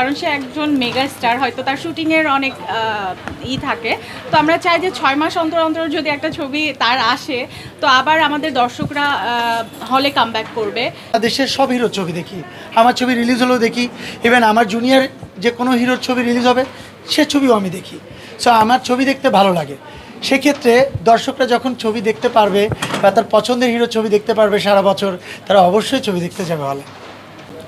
কারণ সে একজন mega star, হয়তো তার শুটিংয়ের অনেক ই থাকে। তো আমরা চাই যে ছয় মাস অন্তর অন্তর যদি একটা ছবি তার আসে, তো আবার আমাদের দর্শকরা হলে কাম করবে। দেশের সব হিরোর ছবি দেখি। আমার ছবি রিলিজ হলেও দেখি। ইভেন আমার জুনিয়র যে কোনো হিরোর ছবি রিলিজ হবে, সে ছবিও আমি দেখি। সো আমার ছবি দেখতে ভালো লাগে। সেক্ষেত্রে দর্শকরা যখন ছবি দেখতে পারবে বা তার পছন্দের হিরোর ছবি দেখতে পারবে সারা বছর, তারা অবশ্যই ছবি দেখতে যাবে হলে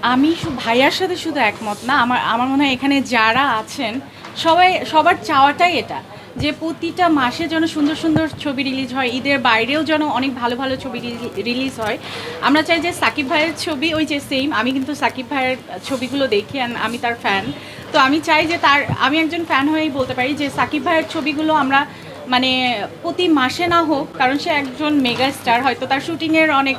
আমি ভাইয়ার সাথে শুধু একমত না, আমার আমার মনে হয় এখানে যারা আছেন, সবাই, সবার চাওয়াটাই এটা, যে প্রতিটা মাসে যেন সুন্দর সুন্দর ছবি রিলিজ হয়, ঈদের বাইরেও যেন অনেক ভালো ভালো ছবি রিলিজ হয়। আমরা চাই যে সাকিব ভাইয়ের ছবি ওই যে সেম আমি কিন্তু সাকিব ভাইয়ের ছবিগুলো দেখি and আমি তার ফ্যান তো আমি চাই যে তার, আমি একজন ফ্যান হয়েই বলতে পারি যে সাকিব ভাইয়ের ছবিগুলো আমরা মানে প্রতি মাসে না হোক, কারণ সে একজন মেগা স্টার, হয়তো তার শুটিংয়ের অনেক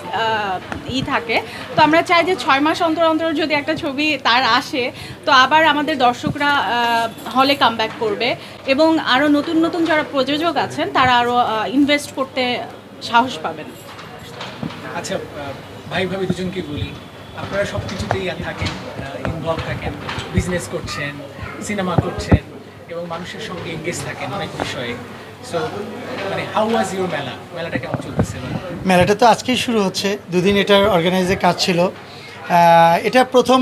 ই থাকে। তো আমরা চাই যে ছয় মাস অন্তর অন্তর যদি একটা ছবি তার আসে, তো আবার আমাদের দর্শকরা হলে কাম করবে। এবং আরও নতুন নতুন যারা প্রযোজক আছেন, তারা আরও ইনভেস্ট করতে সাহস পাবেন। আচ্ছা ভাই ভাবি দুজনকে বলি? আপনারা সব কিছুতেই থাকেন ইনভলভ থাকেন বিজনেস করছেন সিনেমা করছেন, এবং মানুষের সঙ্গে এঙ্গেজ থাকেন অনেক বিষয়ে। মানে মেলাটা তো আজকেই শুরু হচ্ছে। দুদিন এটার অর্গানাইজের কাজ ছিল। এটা প্রথম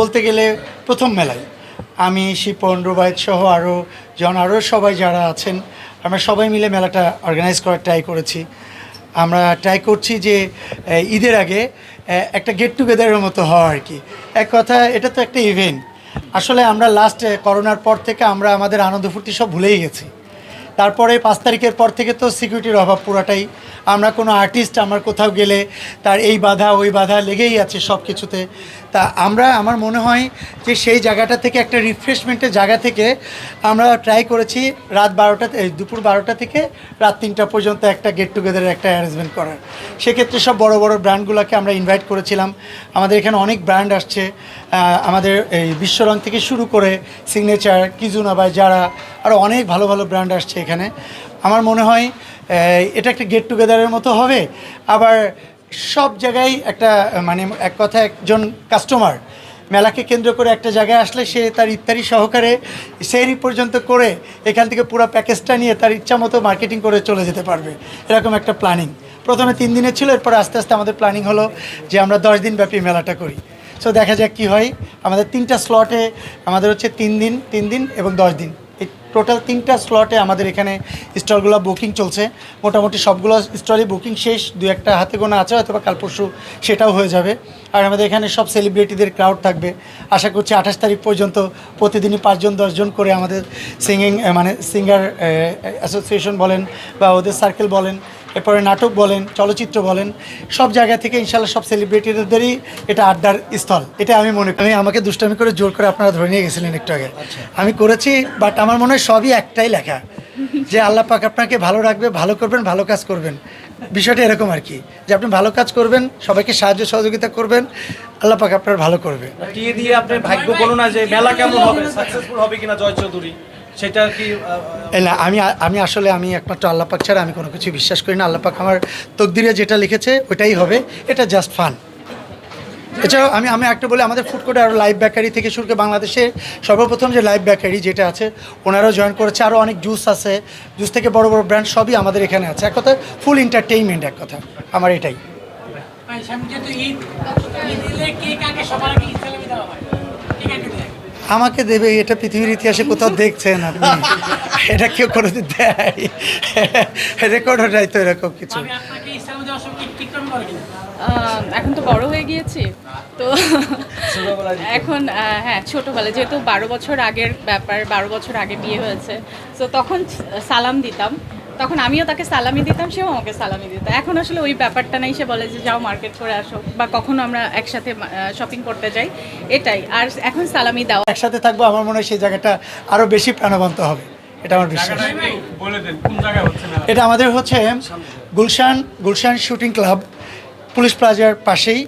বলতে গেলে প্রথম মেলায় আমি, শিপন, রুবায়ত সহ আরও জন আরও সবাই যারা আছেন, আমরা সবাই মিলে মেলাটা অর্গানাইজ করার ট্রাই করেছি। আমরা ট্রাই করছি যে ঈদের আগে একটা গেট টুগেদারের মতো হওয়া আর কি। এক কথা, এটা তো একটা ইভেন্ট আসলে আমরা লাস্ট করোনার পর থেকে আমরা আমাদের আনন্দ ফুর্তি সব ভুলেই গেছি। তারপরে পাঁচ তারিখের পর থেকে তো সিকিউরিটির অভাব পুরাটাই। আমরা কোনো আর্টিস্ট আমার কোথাও গেলে তার এই বাধা, ওই বাধা লেগেই আছে সব কিছুতে তা আমরা, আমার মনে হয় যে সেই জায়গাটা থেকে একটা রিফ্রেশমেন্টের জায়গা থেকে আমরা ট্রাই করেছি রাত বারোটা দুপুর বারোটা থেকে রাত তিনটা পর্যন্ত একটা গেট টুগেদারের একটা অ্যারেঞ্জমেন্ট করার। সেক্ষেত্রে সব বড় বড় ব্র্যান্ডগুলোকে আমরা ইনভাইট করেছিলাম। আমাদের এখানে অনেক ব্র্যান্ড আসছে। আমাদের এই বিশ্বরং থেকে শুরু করে সিগনেচার কিজুনা বা যারা আরও অনেক ভালো ভালো ব্র্যান্ড আসছে। এখানে। আমার মনে হয় এটা একটা গেট টুগেদারের মতো হবে। আবার সব জায়গায় একটা মানে এক কথা, একজন কাস্টমার মেলাকে কেন্দ্র করে একটা জায়গায় আসলে সে তার ইত্যাদি সহকারে সেরি পর্যন্ত করে এখান থেকে পুরো প্যাকেজটা নিয়ে তার ইচ্ছা মতো মার্কেটিং করে চলে যেতে পারবে। এরকম একটা প্ল্যানিং প্রথমে তিন দিনের ছিল, এরপর আস্তে আস্তে আমাদের প্ল্যানিং হলো যে আমরা দশ দিন ব্যাপী মেলাটা করি। সো দেখা যাক কী হয়। আমাদের তিনটা স্লটে আমাদের হচ্ছে তিন দিন তিন দিন এবং দশ দিন। টোটাল তিনটা স্লটে আমাদের এখানে স্টলগুলো বুকিং চলছে। মোটামুটি সবগুলো স্টলই বুকিং শেষ দু একটা হাতে গোনা আছে হয়তো বা কাল পরশু সেটাও হয়ে যাবে। আর আমাদের এখানে সব সেলিব্রিটিদের ক্রাউড থাকবে। আশা করছি আঠাশ তারিখ পর্যন্ত প্রতিদিনই পাঁচজন, দশজন করে আমাদের সিঙ্গিং মানে সিঙ্গার অ্যাসোসিয়েশন বলেন বা ওদের সার্কেল বলেন এরপরে নাটক বলেন চলচ্চিত্র বলেন সব জায়গা থেকে ইনশাল্লাহ সব সেলিব্রিটিদেরই এটা আড্ডার স্থল। এটা আমি মনে করি। আমাকে দুষ্টামি করে জোর করে আপনারা ধরে নিয়ে গেছিলেন একটু আগে। আমি করেছি বাট আমার মনে হয় সবই একটাই লেখা। যে আল্লাহ পাক আপনাকে ভালো রাখবে ভালো করবেন ভালো কাজ করবেন। বিষয়টা এরকম আর কি। যে আপনি ভালো কাজ করবেন সবাইকে সাহায্য সহযোগিতা করবেন আল্লাহ পাক আপনার ভালো করবে। দিয়ে আপনি ভাগ্য বলুন না যে মেলা কেমন হবে সাকসেসফুল হবে কিনা জয় চৌধুরী সেটা কি না আমি আমি আসলে আমি একমাত্র আল্লাপাক ছাড়া আমি কোনো কিছু বিশ্বাস করি না। আল্লাহ পাক আমার তকদিরে যেটা লিখেছে ওটাই হবে। এটা জাস্ট ফান এছাড়াও আমি আমি একটা বলি আমাদের ফুড কোর্টে আরও লাইভ বেকারি থেকে শুরু করে বাংলাদেশে সর্বপ্রথম যে লাইভ বেকারি যেটা আছে ওনারাও জয়েন করেছে। আরও অনেক জুস আছে। জুস থেকে বড় বড় ব্র্যান্ড সবই আমাদের এখানে আছে। এক কথা ফুল এন্টারটেইনমেন্ট এক কথা আমার এটাই। আমাকে দেবে এটা পৃথিবীর ইতিহাসে কোথাও দেখছেন আপনি? এটা কেউ করে দেয়। রেকর্ড ওটাই তো এরকম কিছু। এখন তো বড় হয়ে গিয়েছি তো এখন হ্যাঁ ছোটোবেলা যেহেতু বারো বছর আগের ব্যাপার বারো বছর আগে বিয়ে হয়েছে তো তখন সালাম দিতাম। তখন আমিও তাকে সালামি দিতাম সেও আমাকে সালামি দিত। এখন আসলে ওই ব্যাপারটা নাই সে বলে যে যাও মার্কেট করে আসো বা কখনো আমরা একসাথে শপিং করতে যাই। এটাই। আর এখন সালামি দাও একসাথে থাকব আমার মনে হয় সেই জায়গাটা আরও বেশি প্রাণবন্ত হবে। এটা আমার বিশ্বাস। এটা আমাদের হচ্ছে Gulshan Gulshan shooting club police প্লাজার পাশেই।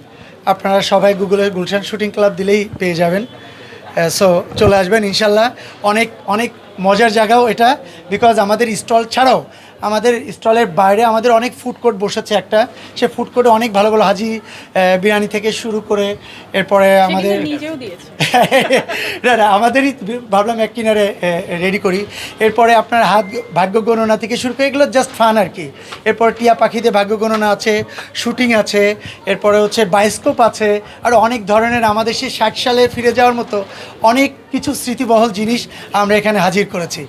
আপনারা সবাই গুগলে গুলশান শুটিং ক্লাব দিলেই পেয়ে যাবেন। সো চলে আসবেন ইনশাল্লাহ। অনেক অনেক মজার জায়গাও এটা বিকজ আমাদের স্টল ছাড়াও আমাদের স্টলের বাইরে আমাদের অনেক ফুড কোর্ট বসেছে একটা। সে ফুড কোর্টে অনেক ভালো ভালো হাজি বিরিয়ানি থেকে শুরু করে এরপরে আমাদের কিন্তু না না আমাদেরই ভাবলাম এক কিনারে রেডি করি। এরপরে আপনার হাত ভাগ্য গণনা থেকে শুরু করে এগুলো জাস্ট ফান আর কি। এরপর টিয়া পাখিতে ভাগ্য গণনা আছে শুটিং আছে এরপরে হচ্ছে বায়োস্কোপ আছে আর অনেক ধরনের আমাদের সেই ষাট সালে ফিরে যাওয়ার মতো অনেক কিছু স্মৃতিবহল জিনিস আমরা এখানে হাজির করেছি।